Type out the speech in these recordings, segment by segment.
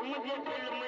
उनजे फिर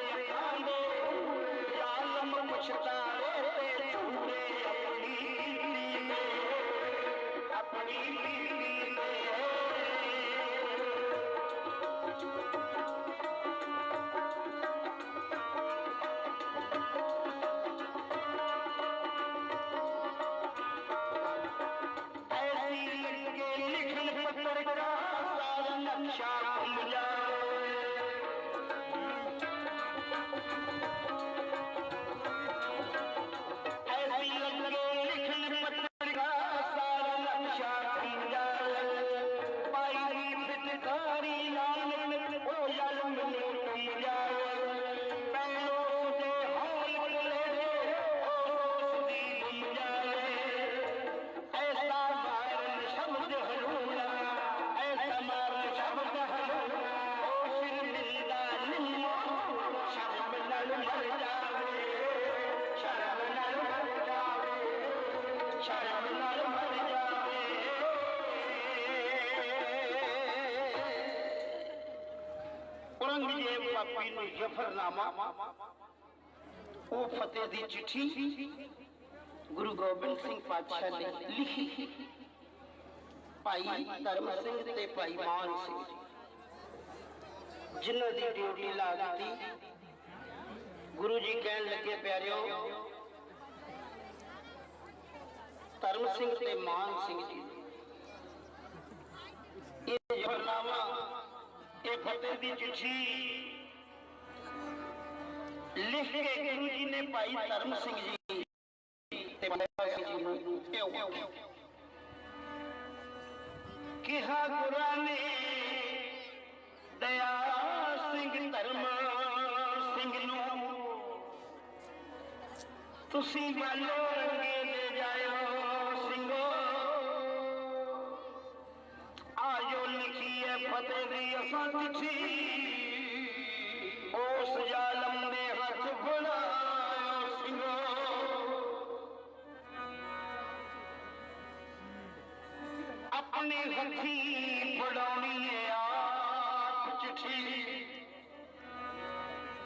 ਔਰੰਗਜ਼ੇਬ ਨੂੰ ਜ਼ਫਰਨਾਮਾ। ਉਹ ਫਤਿਹ ਦੀ ਚਿੱਠੀ ਗੁਰੂ ਗੋਬਿੰਦ ਸਿੰਘ ਪਾਤਸ਼ਾਹ ਨੇ ਲਿਖੀ। ਭਾਈ ਧਰਮ ਸਿੰਘ ਤੇ ਭਾਈ ਮਾਨ ਸਿੰਘ, ਜਿਨ੍ਹਾਂ ਦੀ ਡਿਊਟੀ ਲਾ ਦਿੱਤੀ। ਗੁਰੂ ਜੀ ਕਹਿਣ ਲੱਗੇ, ਪਿਆਰਿਓ, ਧਰਮ ਸਿੰਘ ਤੇ ਮਾਨ ਸਿੰਘ ਜੀ, ਇਹ ਜਫਰਨਾਮਾ, ਇਹ ਫਤਿਹ ਦੀ ਚਿੱਠੀ ਲਿਖ ਕੇ ਗੁਰੂ ਜੀ ਨੇ ਭਾਈ ਧਰਮ ਸਿੰਘ ਜੀ ਤੇ ਮਾਤਾ ਸਿੰਘ ਜੀ ਨੂੰ ਭਿਓ ਕਿਹਾ ਗੁਰਾਂ ਨੇ ਦਇਆ ਸਿੰਘ ਧਰਮ ਸਿੰਘ ਨੂੰ ਤੁਸੀਂ ਵਾਲੋ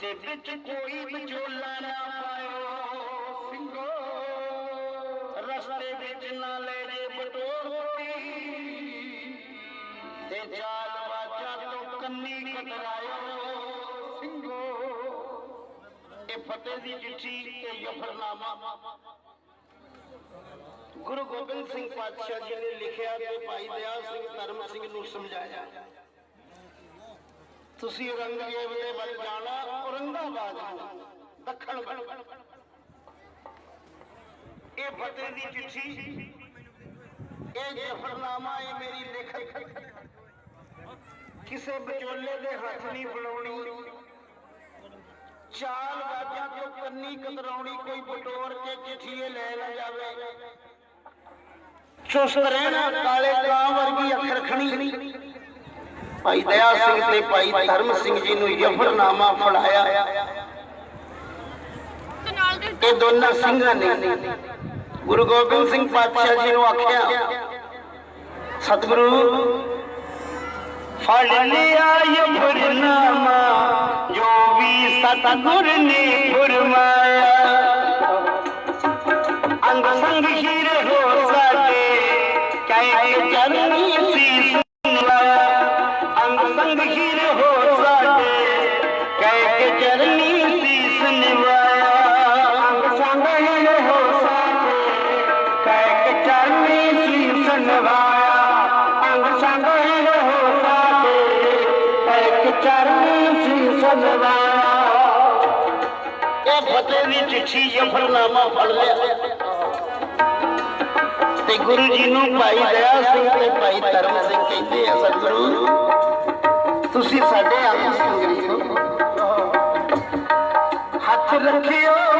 ਤੇ ਵਿੱਚ ਕੋਈ ਵਿਚੋਲਾ ਨਾ ਪਾਇਓ। ਸਿੰਘੋ, ਰਸਤੇ ਵਿੱਚ ਨਾ ਲੈ ਜੇ ਬਟੋਰੀ ਤੇ ਜਾਲ ਵਾਜਾ ਤੋਂ ਕੰਨੀ ਕਤਰਾਇਓ। ਸਿੰਘੋ, ਇਹ ਫਤਿਹ ਦੀ ਚਿੱਠੀ ਇਹ ਜ਼ਫਰਨਾਮਾ। ਗੁਰੂ ਗੋਬਿੰਦ ਸਿੰਘ ਪਾਤਸ਼ਾਹ ਜੀ ਨੇ ਲਿਖਿਆ ਤੇ ਭਾਈ ਦਇਆ ਸਿੰਘ ਧਰਮ ਸਿੰਘ ਨੂੰ ਸਮਝਾਇਆ। ਤੁਸੀਂ ਔਰੰਗਜ਼ੇਬ ਦੇ ਵੱਲ ਜਾਣਾ ਔਰੰਗਾਬਾਦ ਨੂੰ, ਦੱਖਣ ਵੱਲ। ਇਹ ਫਤਿਹ ਦੀ ਚਿੱਠੀ, ਇਹ ਜ਼ਫਰਨਾਮਾ, ਇਹ ਮੇਰੀ ਲਿਖਤ। ਕਿਸੇ ਵਿਚੋਲੇ ਦੇ ਹੱਥ ਨਹੀਂ ਫੜਾਉਣੀ। ਚਾਲ ਵਾਜਾਂ ਤੋਂ ਕੰਨੀ ਕਤਰਾਉਣੀ, ਕੋਈ ਬਟੋਰ ਕੇ ਚਿੱਠੀ ਇਹ ਲੈ ਜਾਵੇ। ਚੁਸਤ ਰਹਿਣਾ ਕਾਲੇ ਕਾਂ ਵਰਗੀ ਅੱਖਰ ਖਣੀ। ਭਾਈ ਦਇਆ ਸਿੰਘ ਤੇ ਭਾਈ ਧਰਮ ਸਿੰਘ ਜੀ ਨੂੰ ਜ਼ਫਰਨਾਮਾ ਫੜਾਇਆ। ਇਹ ਦੋਨਾਂ ਸਿੰਘਾਂ ਨੇ ਗੁਰੂ ਗੋਬਿੰਦ ਸਿੰਘ ਪਾਤਸ਼ਾਹ ਜੀ ਨੂੰ ਆਖਿਆ, ਸਤਿਗੁਰੂ, ਫੜ ਲਿਆ ਜ਼ਫਰਨਾਮਾ ਜੋ ਵੀ ਸਤਿਗੁਰ ਨੇ ਫਰਮਾਇਆ। ਅੰਗ ਸੰਗ ਹੀਰ ਫਤਿਹ ਦੀ ਚਿੱਠੀ ਜਫਰਨਾਮਾ ਫੜ ਲਿਆ। ਤੇ ਗੁਰੂ ਜੀ ਨੂੰ ਭਾਈ ਦਇਆ ਸਿੰਘ ਤੇ ਭਾਈ ਧਰਮ ਸਿੰਘ ਕਹਿੰਦੇ ਆ, ਸਤਿਗੁਰੂ, ਤੁਸੀਂ ਸਾਡੇ ਆਪ ਸੰਗਰੀ ਹੋ ਹੱਥ ਰੱਖਿਓ।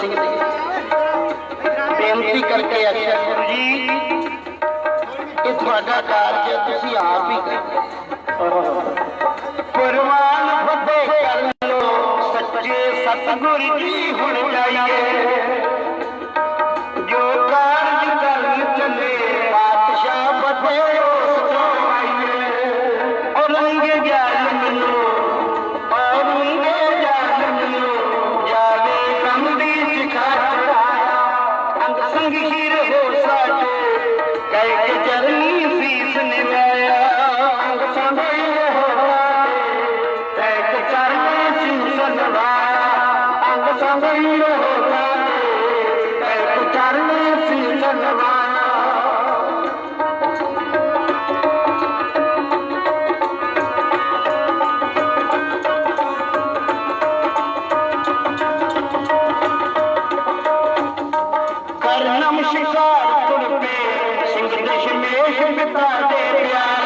ਸਿੰਘ ਨੇ ਬੇਨਤੀ ਕਰਕੇ ਆਖਿਆ, ਗੁਰੂ ਜੀ, ਇਹ ਤੁਹਾਡਾ ਕਾਰਜ ਤੁਸੀਂ ਆਪ ਹੀ ਕਰੋ। ਪਰਵਾਨ ਫਤਿਹ ਕਰ ਲੋ ਸੱਚੇ ਸਤਿਗੁਰ ਜੀ, ਹੁਣ ਜਾਈਏ। ਜੋ ਕਾਰਜ ਕਰਨ ਚੱਲੇ ਨਮਸਕਾਰ ਤੁਰ ਪੇ ਸਿੰਘ ਦਸ਼ਮੇਸ਼ ਪਿਤਾ ਦੇ ਪਿਆਰੇ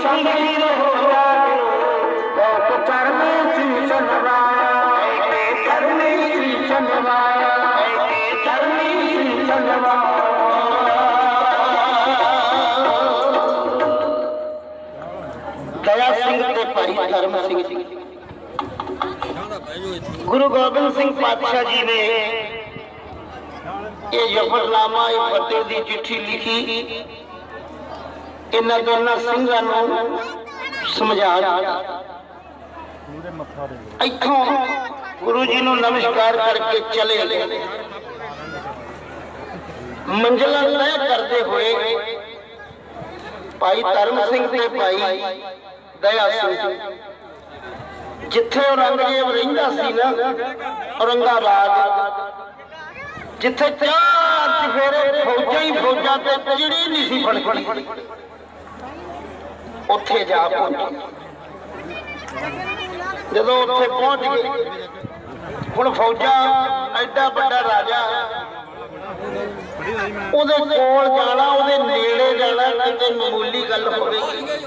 ਜੀ ਅੰਗ ਸੰਗ ਹੀ ਰਹੋ ਸਾਡੇ ਕਹਿ ਕੇ ਚਰਨੀ ਸੀਸ ਨਿਵਾਇਆ ਕਹਿ ਕੇ ਚਰਨੀ ਦਇਆ ਸਿੰਘ ਤੇ ਭਾਈ ਧਰਮ ਸਿੰਘ ਗੁਰੂ ਗੋਬਿੰਦ ਸਿੰਘ ਪਾਤਸ਼ਾਹ ਜੀ ਨੇ ਇਹ ਜ਼ਫਰਨਾਮਾ, ਇਹ ਫਤਿਹ ਦੀ ਚਿੱਠੀ ਲਿਖੀ। ਇਹਨਾਂ ਦੋਨਾਂ ਸਿੰਘਾਂ ਨੂੰ ਸਮਝਾ ਇੱਥੋਂ ਗੁਰੂ ਜੀ ਨੂੰ ਨਮਸਕਾਰ ਕਰਕੇ ਚਲੇ ਗਏ। ਮੰਜ਼ਲਾਂ ਤੈਅ ਕਰਦੇ ਹੋਏ ਭਾਈ ਧਰਮ ਸਿੰਘ ਤੇ ਭਾਈ ਦਇਆ ਸਿੰਘ ਜਿੱਥੇ ਔਰੰਗਜ਼ੇਬ ਰਹਿੰਦਾ ਸੀ ਨਾ, ਔਰੰਗਾਬਾਦ, ਜਿੱਥੇ ਚਾਰ ਫੇਰੇ ਫੌਜਾਂ ਹੀ ਫੌਜਾਂ ਤੇ ਚਿੜੀ ਨਹੀਂ ਸੀ ਫੜਕਣੀ ਉੱਥੇ ਜਾ ਪਹੁੰਚੇ। ਜਦੋਂ ਉੱਥੇ ਪਹੁੰਚ ਗਏ ਹੁਣ ਫੌਜਾਂ ਐਡਾ ਵੱਡਾ ਰਾਜਾ, ਉਹਦੇ ਕੋਲ ਜਾਣਾ, ਉਹਦੇ ਨੇੜੇ ਜਾਣਾ, ਕਿਤੇ ਮਾਮੂਲੀ ਗੱਲ ਹੋਵੇਗੀ।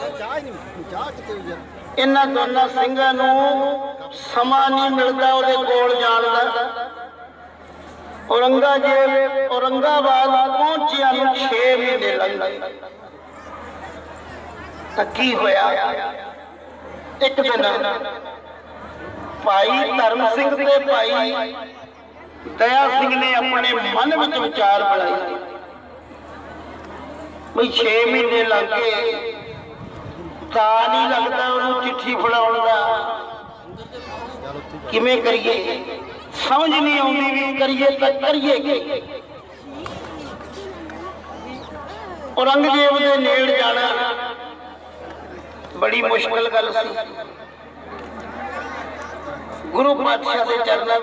ਇਹਨਾਂ ਦੋਨਾਂ ਸਿੰਘਾਂ ਨੂੰ ਸਮਾਂ ਨਹੀਂ ਮਿਲਦਾ ਉਹਦੇ ਕੋਲ ਜਾਣ ਦਾ। ਔਰੰਗਜ਼ੇਬ ਔਰੰਗਾਬਾਦ ਪਹੁੰਚਿਆ ਨੂੰ 6 ਮਹੀਨੇ ਲੱਗ ਗਏ। ਤਾਂ ਕੀ ਹੋਇਆ? ਇੱਕ ਦਿਨ ਭਾਈ ਧਰਮ ਸਿੰਘ ਤੇ ਭਾਈ ਦਇਆ ਸਿੰਘ ਨੇ ਆਪਣੇ ਮਨ ਵਿੱਚ ਵਿਚਾਰ ਬਣਾਈ ਵੀ 6 ਮਹੀਨੇ ਲੱਗ ਗਏ, ਤਾਂ ਨਹੀਂ ਲੱਗਦਾ ਉਹਨੂੰ ਚਿੱਠੀ ਫੜਾਉਣ ਦਾ। ਕਿਵੇਂ ਕਰੀਏ? ਸਮਝ ਨਹੀਂ ਆਉਂਦੀ ਵੀ ਕਰੀਏ ਤਾਂ ਕਰੀਏ ਕੀ? ਔਰੰਗਜ਼ੇਬ ਦੇ ਨੇੜ ਜਾਣਾ। ਬੜੀ ਮੁਸ਼ਕਲ ਗੱਲ ਸੀ। ਗੁਰੂ ਪਾਤਸ਼ਾਹ ਦੇ ਚਰਨਾਂ